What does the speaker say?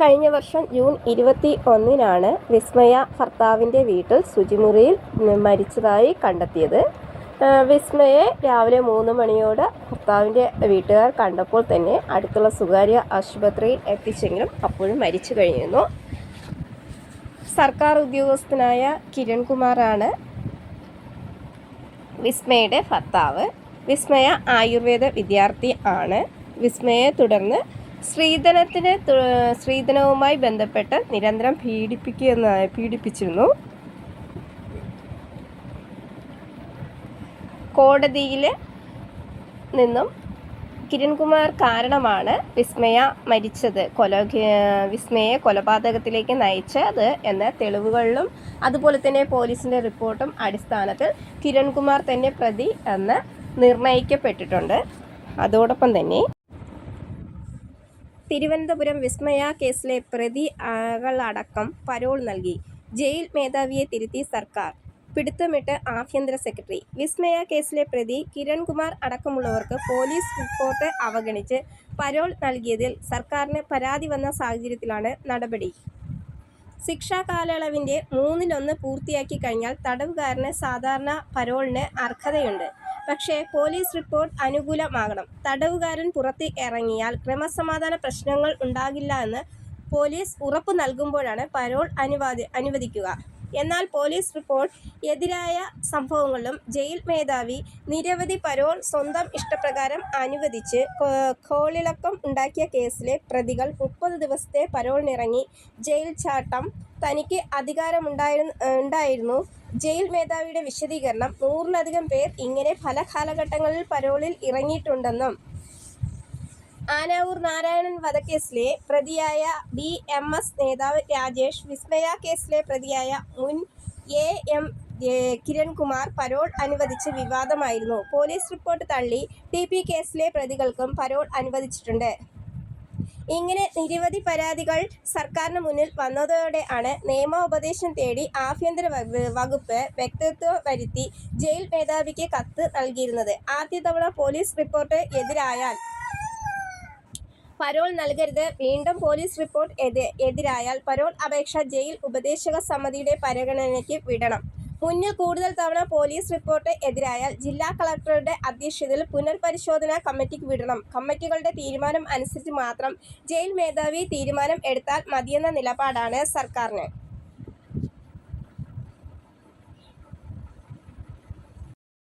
കഴിഞ്ഞ വർഷം ജൂൺ ഇരുപത്തി ഒന്നിനാണ് വിസ്മയ ഭർത്താവിന്റെ വീട്ടിൽ ശുചിമുറിയിൽ മരിച്ചതായി കണ്ടെത്തിയത്. വിസ്മയെ രാവിലെ മൂന്ന് മണിയോട് ഭർത്താവിന്റെ വീട്ടുകാർ കണ്ടപ്പോൾ തന്നെ അടുത്തുള്ള സ്വകാര്യ ആശുപത്രിയിൽ എത്തിച്ചെങ്കിലും അപ്പോഴും മരിച്ചു കഴിഞ്ഞിരുന്നു. സർക്കാർ ഉദ്യോഗസ്ഥനായ കിരൺകുമാറാണ് വിസ്മയുടെ ഭർത്താവ്. വിസ്മയ ആയുർവേദ വിദ്യാർത്ഥി ആണ്. വിസ്മയെ തുടർന്ന് സ്ത്രീധനത്തിന് സ്ത്രീധനവുമായി ബന്ധപ്പെട്ട് നിരന്തരം പീഡിപ്പിക്കുന്ന പീഡിപ്പിച്ചിരുന്നു. കോടതിയിൽ നിന്നും കിരൺകുമാർ കാരണമാണ് വിസ്മയ മരിച്ചത്. കൊല വിസ്മയെ കൊലപാതകത്തിലേക്ക് നയിച്ചത് എന്ന തെളിവുകളിലും അതുപോലെ തന്നെ പോലീസിന്റെ റിപ്പോർട്ടും അടിസ്ഥാനത്തിൽ കിരൺകുമാർ തന്നെ പ്രതി എന്ന് നിർണയിക്കപ്പെട്ടിട്ടുണ്ട്. അതോടൊപ്പം തന്നെ തിരുവനന്തപുരം വിസ്മയ കേസിലെ പ്രതി പ്രതികളടക്കം പരോൾ നൽകി. ജയിൽ മേധാവിയെ തിരുത്തി സർക്കാർ. പിടുത്തമിട്ട് ആഭ്യന്തര സെക്രട്ടറി. വിസ്മയ കേസിലെ പ്രതി കിരൺകുമാർ അടക്കമുള്ളവർക്ക് പോലീസ് റിപ്പോർട്ട് അവഗണിച്ച് പരോൾ നൽകിയതിൽ സർക്കാരിന് പരാതി വന്ന സാഹചര്യത്തിലാണ് നടപടി. ശിക്ഷാ കാലയളവിന്റെ മൂന്നിലൊന്ന് പൂർത്തിയാക്കി കഴിഞ്ഞാൽ തടവുകാരന് സാധാരണ പരോളിന് അർഹതയുണ്ട്. പക്ഷേ പോലീസ് റിപ്പോർട്ട് അനുകൂലമാകണം. തടവുകാരൻ പുറത്ത് ഇറങ്ങിയാൽ ക്രമസമാധാന പ്രശ്നങ്ങൾ ഉണ്ടാകില്ല എന്ന് പോലീസ് ഉറപ്പു നൽകുമ്പോഴാണ് പരോൾ അനുവാദി അനുവദിക്കുക. എന്നാൽ പോലീസ് റിപ്പോർട്ട് എതിരായ സംഭവങ്ങളിലും ജയിൽ മേധാവി നിരവധി പരോൾ സ്വന്തം ഇഷ്ടപ്രകാരം അനുവദിച്ച് കോളിളക്കം ഉണ്ടാക്കിയ കേസിലെ പ്രതികൾ മുപ്പത് ദിവസത്തെ പരോളിനിറങ്ങി ജയിൽ ചാട്ടം തനിക്ക് അധികാരമുണ്ടായിരുന്നു ഉണ്ടായിരുന്നു. ജയിൽ മേധാവിയുടെ വിശദീകരണം നൂറിലധികം പേർ ഇങ്ങനെ പല കാലഘട്ടങ്ങളിൽ പരോളിൽ ഇറങ്ങിയിട്ടുണ്ടെന്നും. ആനാവൂർ നാരായണൻ വധക്കേസിലെ പ്രതിയായ ബി എം എസ് നേതാവ് രാജേഷ് വിസ്മയ കേസിലെ പ്രതിയായ മുൻ എ എം കിരൺകുമാർ പരോൾ അനുവദിച്ച് വിവാദമായിരുന്നു. പോലീസ് റിപ്പോർട്ട് തള്ളി ടി പി കേസിലെ പ്രതികൾക്കും പരോൾ അനുവദിച്ചിട്ടുണ്ട്. ഇങ്ങനെ നിരവധി പരാതികൾ സർക്കാരിന് മുന്നിൽ വന്നതോടെ ആണ് നിയമോപദേശം തേടി ആഭ്യന്തര വകുപ്പ് വ്യക്തിത്വ വരുത്തി ജയിൽ മേധാവിക്ക് കത്ത് നൽകിയിരുന്നത്. ആദ്യ തവണ പോലീസ് റിപ്പോർട്ട് എതിരായാൽ പരോൾ നൽകരുത്. വീണ്ടും പോലീസ് റിപ്പോർട്ട് എതിരായാൽ പരോൾ അപേക്ഷ ജയിൽ ഉപദേശക സമിതിയുടെ പരിഗണനയ്ക്ക് വിടണം. മുന്നിൽ കൂടുതൽ തവണ പോലീസ് റിപ്പോർട്ട് എതിരായാൽ ജില്ലാ കളക്ടറുടെ അധ്യക്ഷതയിൽ പുനർപരിശോധനാ കമ്മിറ്റിക്ക് വിടണം. കമ്മിറ്റികളുടെ തീരുമാനം അനുസരിച്ച് മാത്രം ജയിൽ മേധാവി തീരുമാനം എടുത്താൽ മതിയെന്ന നിലപാടാണ് സർക്കാരിന്.